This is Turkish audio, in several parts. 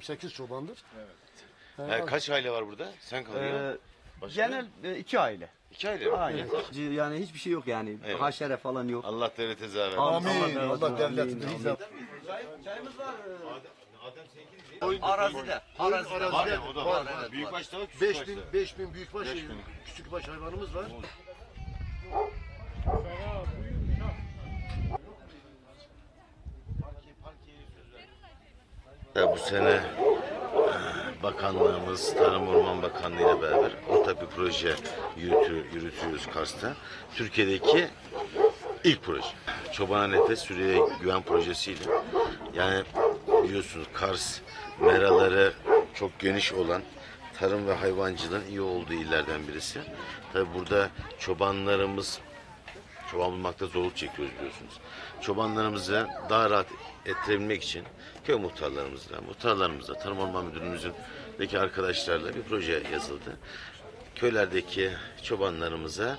28 çobandır. Evet. Yani kaç aile var burada? Sen kalıyorsun. Ee, Başka? genel e, iki aile. İki aile mi? Aynen. Yani hiçbir şey yok yani. Evet. Haşere falan yok. Allah devlete zarar Amin. Amin. Allah Allah Amin. izah. Çayımız var. Arazide. Arazide. Var ya o da var. Var, evet, Büyük başta var, küçük 5000 başta. 5000 büyükbaş Beş bin. küçükbaş hayvanımız var. Bu sene e, bakanlığımız, Tarım Orman Bakanlığı ile beraber ortak bir proje yürütü, yürütüyoruz Kars'ta. Türkiye'deki ilk proje. Çobana Nefes Sürüye Güven projesiyle. Yani biliyorsunuz Kars meraları çok geniş olan tarım ve hayvancılığın iyi olduğu illerden birisi. Tabi burada çobanlarımız çoban bulmakta zorluk çekiyoruz biliyorsunuz. Çobanlarımızı daha rahat ettirebilmek için köy muhtarlarımızla, muhtarlarımızla, Tarım Orman Müdürlüğümüzün deki arkadaşlarla bir proje yazıldı. Köylerdeki çobanlarımıza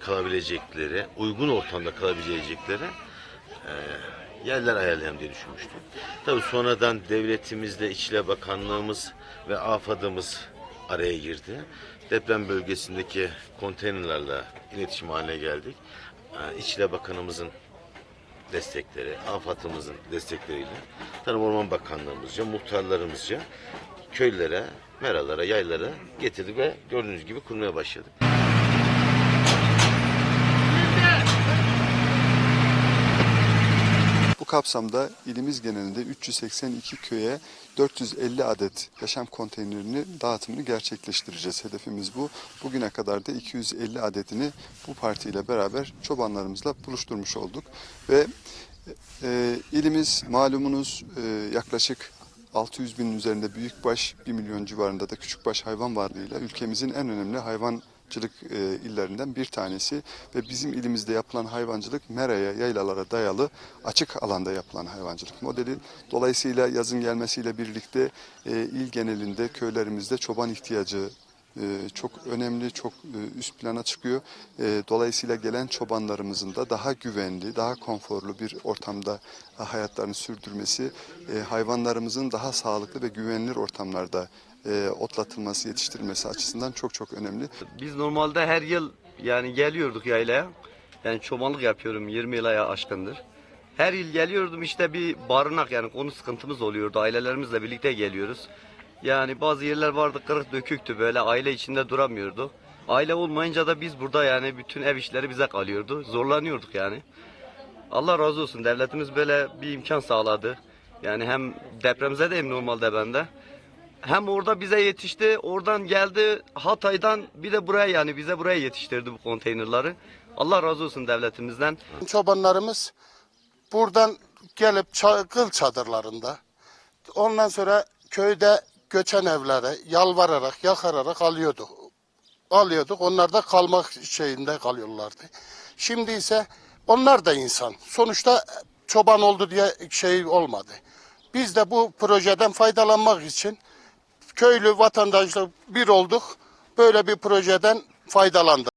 kalabilecekleri, uygun ortamda kalabilecekleri e, yerler ayarlayalım diye düşünmüştüm. Tabii sonradan devletimizle İçişleri Bakanlığımız ve AFAD'ımız araya girdi. Deprem bölgesindeki konteynerlerle iletişim haline geldik. E, İçişleri Bakanımızın destekleri, AFAD'ımızın destekleriyle Tarım Orman Bakanlığımızca, muhtarlarımızca köylere, meralara, yaylara getirdik ve gördüğünüz gibi kurmaya başladık. Kapsamda ilimiz genelinde 382 köye 450 adet yaşam konteynerini dağıtımını gerçekleştireceğiz. Hedefimiz bu. Bugüne kadar da 250 adetini bu partiyle beraber çobanlarımızla buluşturmuş olduk. Ve e, ilimiz malumunuz e, yaklaşık 600 binin üzerinde büyükbaş, 1 milyon civarında da küçükbaş hayvan varlığıyla ülkemizin en önemli hayvancılık e, illerinden bir tanesi ve bizim ilimizde yapılan hayvancılık meraya, yaylalara dayalı açık alanda yapılan hayvancılık modeli. Dolayısıyla yazın gelmesiyle birlikte e, il genelinde köylerimizde çoban ihtiyacı çok önemli, çok e, üst plana çıkıyor. E, Dolayısıyla gelen çobanlarımızın da daha güvenli, daha konforlu bir ortamda hayatlarını sürdürmesi, e, hayvanlarımızın daha sağlıklı ve güvenilir ortamlarda e, otlatılması, yetiştirilmesi açısından çok çok önemli. Biz normalde her yıl yani geliyorduk yaylaya. Yani çobanlık yapıyorum 20 yıla aşkındır. Her yıl geliyordum işte bir barınak yani konu sıkıntımız oluyordu. Ailelerimizle birlikte geliyoruz. Yani bazı yerler vardı kırık döküktü böyle aile içinde duramıyordu. Aile olmayınca da biz burada yani bütün ev işleri bize kalıyordu. Zorlanıyorduk yani. Allah razı olsun devletimiz böyle bir imkan sağladı. Yani hem depremize de normalde bende. Hem orada bize yetişti, oradan geldi Hatay'dan bir de buraya yani bize buraya yetiştirdi bu konteynerları. Allah razı olsun devletimizden. çobanlarımız buradan gelip kıl çadırlarında ondan sonra köyde göçen evlere yalvararak yakararak alıyorduk. Alıyorduk. Onlar da kalmak şeyinde kalıyorlardı. Şimdi ise onlar da insan. Sonuçta çoban oldu diye şey olmadı. Biz de bu projeden faydalanmak için köylü vatandaşla bir olduk. Böyle bir projeden faydalandık.